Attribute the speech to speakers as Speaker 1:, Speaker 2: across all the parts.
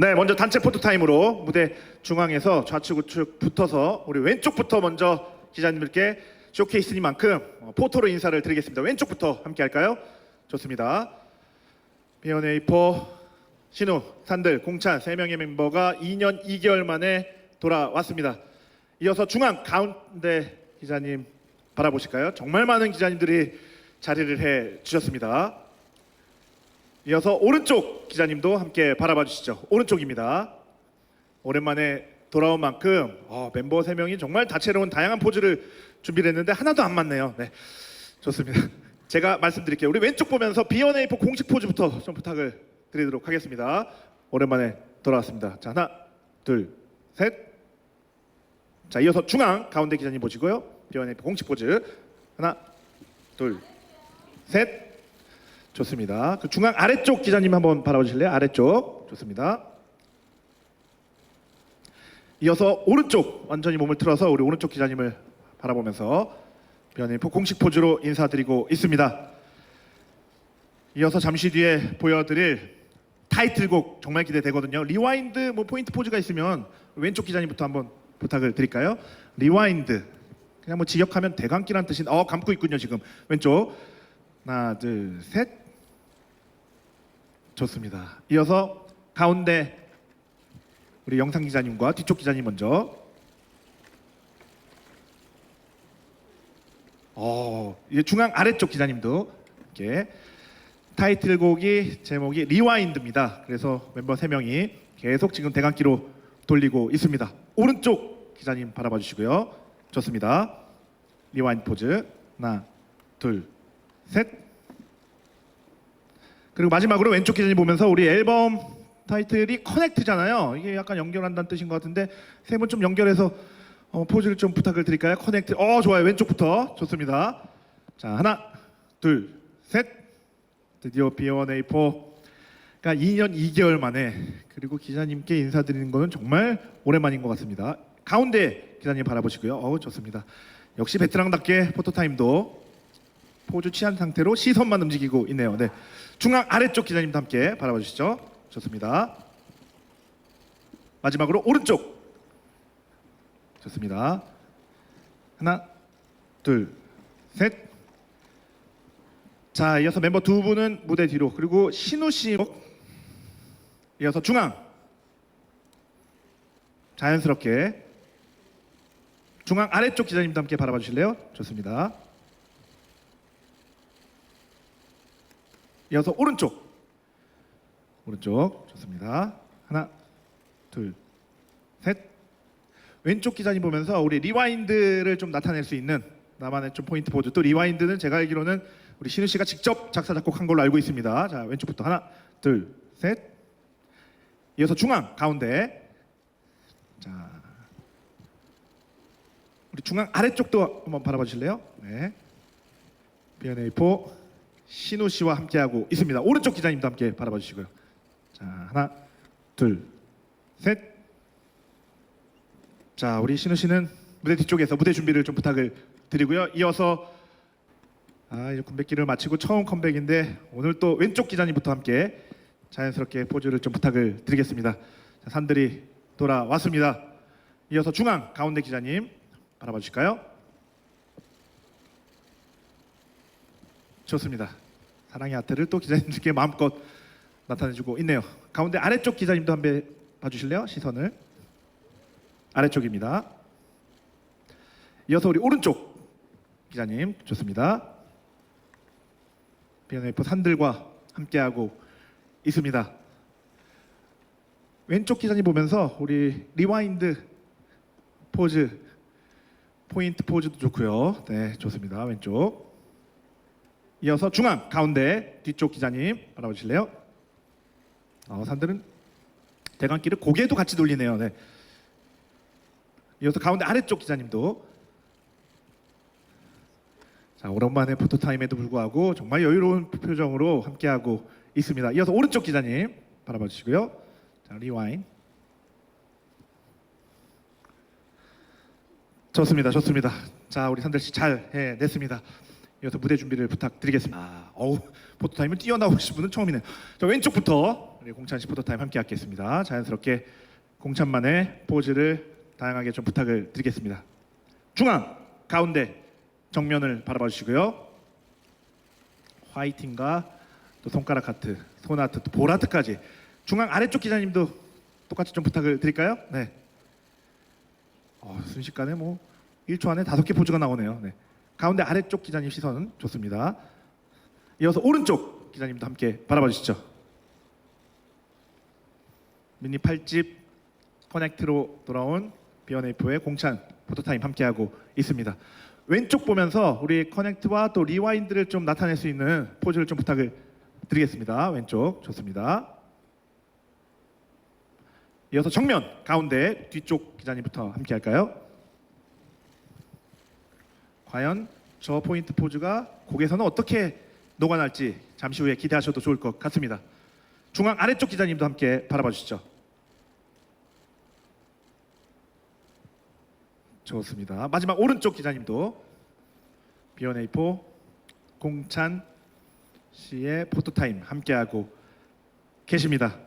Speaker 1: 네, 먼저 단체 포토 타임으로 무대 중앙에서 좌측 우측 붙어서 우리 왼쪽부터 먼저 기자님들께 쇼케이스니만큼 어, 포토로 인사를 드리겠습니다. 왼쪽부터 함께 할까요? 좋습니다. 비어네이퍼 신우, 산들, 공찬 세 명의 멤버가 2년 2개월 만에 돌아왔습니다. 이어서 중앙 가운데 기자님 바라보실까요? 정말 많은 기자님들이 자리를 해 주셨습니다. 이어서 오른쪽 기자님도 함께 바라봐 주시죠. 오른쪽입니다. 오랜만에 돌아온 만큼 어, 멤버 세 명이 정말 다채로운 다양한 포즈를 준비를 했는데 하나도 안 맞네요. 네, 좋습니다. 제가 말씀드릴게요. 우리 왼쪽 보면서 B&A4 공식 포즈부터 좀 부탁을 드리도록 하겠습니다. 오랜만에 돌아왔습니다. 자, 하나, 둘, 셋. 자, 이어서 중앙 가운데 기자님 보시고요. B&A4 공식 포즈. 하나, 둘, 셋. 좋습니다. 그 중앙 아래쪽 기자님 한번 바라보실래요? 아래쪽 좋습니다. 이어서 오른쪽 완전히 몸을 틀어서 우리 오른쪽 기자님을 바라보면서 변인포 공식 포즈로 인사드리고 있습니다. 이어서 잠시 뒤에 보여드릴 타이틀곡 정말 기대되거든요. 리와인드 뭐 포인트 포즈가 있으면 왼쪽 기자님부터 한번 부탁을 드릴까요? 리와인드 그냥 뭐 직역하면 대감기란 뜻인 어 감고 있군요 지금 왼쪽 하나 둘 셋 좋습니다. 이어서 가운데 우리 영상 기자님과 뒤쪽 기자님 먼저. 어, 이제 중앙 아래쪽 기자님도 이렇게 타이틀곡이 제목이 리와인드입니다. 그래서 멤버 3명이 계속 지금 대강기로 돌리고 있습니다. 오른쪽 기자님 바라봐 주시고요. 좋습니다. 리와인드 포즈. 하나, 둘, 셋. 그리고 마지막으로 왼쪽 기자님 보면서 우리 앨범 타이틀이 커넥트잖아요. 이게 약간 연결한다는 뜻인 것 같은데 세 분 좀 연결해서 어, 포즈를 좀 부탁을 드릴까요? 커넥트. 어 좋아요. 왼쪽부터 좋습니다. 자 하나, 둘, 셋. 드디어 B1A4. 그러니까 2년 2개월 만에 그리고 기자님께 인사드리는 거는 정말 오랜만인 것 같습니다. 가운데 기자님 바라보시고요. 어우 좋습니다. 역시 베테랑답게 포토타임도 포즈 취한 상태로 시선만 움직이고 있네요. 네. 중앙 아래쪽 기자님도 함께 바라봐 주시죠. 좋습니다. 마지막으로 오른쪽. 좋습니다. 하나, 둘, 셋. 자, 이어서 멤버 두 분은 무대 뒤로 그리고 신우 씨 이어서 중앙. 자연스럽게 중앙 아래쪽 기자님도 함께 바라봐 주실래요? 좋습니다. 이어서 오른쪽. 오른쪽. 좋습니다. 하나 둘 셋. 왼쪽 기자님 보면서 우리 리와인드를 좀 나타낼 수 있는 나만의 좀 포인트 포즈 또 리와인드는 제가 알기로는 우리 신우 씨가 직접 작사 작곡한 걸로 알고 있습니다. 자 왼쪽부터 하나 둘 셋. 이어서 중앙 가운데. 자 우리 중앙 아래쪽도 한번 바라봐 주실래요? 네. 비어네이포 신우 씨와 함께하고 있습니다. 오른쪽 기자님도 함께 바라봐 주시고요. 자 하나, 둘, 셋. 자 우리 신우 씨는 무대 뒤쪽에서 무대 준비를 좀 부탁을 드리고요. 이어서 아 이제 군백기를 마치고 처음 컴백인데 오늘 또 왼쪽 기자님부터 함께 자연스럽게 포즈를 좀 부탁을 드리겠습니다. 자, 산들이 돌아왔습니다. 이어서 중앙 가운데 기자님 바라봐 주실까요? 좋습니다. 사랑의 아트를 또 기자님들께 마음껏 나타내주고 있네요. 가운데 아래쪽 기자님도 한번 봐주실래요? 시선을 아래쪽입니다. 이어서 우리 오른쪽 기자님 좋습니다. 비연F 산들과 함께하고 있습니다. 왼쪽 기자님 보면서 우리 리와인드 포즈 포인트 포즈도 좋고요. 네, 좋습니다. 왼쪽. 이어서 중앙 가운데 뒤쪽 기자님 바라보실래요? 어, 산들은 대강길을 고개도 같이 돌리네요. 네. 이어서 가운데 아래쪽 기자님도 자 오랜만에 포토 타임에도 불구하고 정말 여유로운 표정으로 함께하고 있습니다. 이어서 오른쪽 기자님 바라봐 주시고요. 자 리와인 좋습니다, 좋습니다. 자 우리 산들 씨 잘 해냈습니다. 이어서 무대 준비를 부탁드리겠습니다. 아, 어우 포토타임을 뛰어나오신 분은 처음이네요. 자 왼쪽부터 우리 공찬 씨 포토타임 함께 하겠습니다. 자연스럽게 공찬만의 포즈를 다양하게 좀 부탁을 드리겠습니다. 중앙, 가운데, 정면을 바라봐 주시고요. 화이팅과 또 손가락 하트, 손 하트, 또 볼 하트까지 중앙 아래쪽 기자님도 똑같이 좀 부탁을 드릴까요? 네. 어, 순식간에 뭐 1초 안에 다섯 개 포즈가 나오네요. 네. 가운데 아래쪽 기자님 시선은 좋습니다. 이어서 오른쪽 기자님도 함께 바라봐 주시죠. 미니 8집 커넥트로 돌아온 비어네이프의 공찬 포토타임 함께하고 있습니다. 왼쪽 보면서 우리 커넥트와 또 리와인드를 좀 나타낼 수 있는 포즈를 좀 부탁을 드리겠습니다. 왼쪽 좋습니다. 이어서 정면 가운데 뒤쪽 기자님부터 함께 할까요? 과연 저 포인트 포즈가 곡에서는 어떻게 녹아날지 잠시 후에 기대하셔도 좋을 것 같습니다. 중앙 아래쪽 기자님도 함께 바라봐 주시죠. 좋습니다. 마지막 오른쪽 기자님도 비어네이포 공찬 씨의 포토타임 함께하고 계십니다.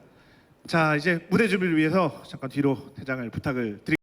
Speaker 1: 자 이제 무대 준비를 위해서 잠깐 뒤로 퇴장을 부탁을 드리.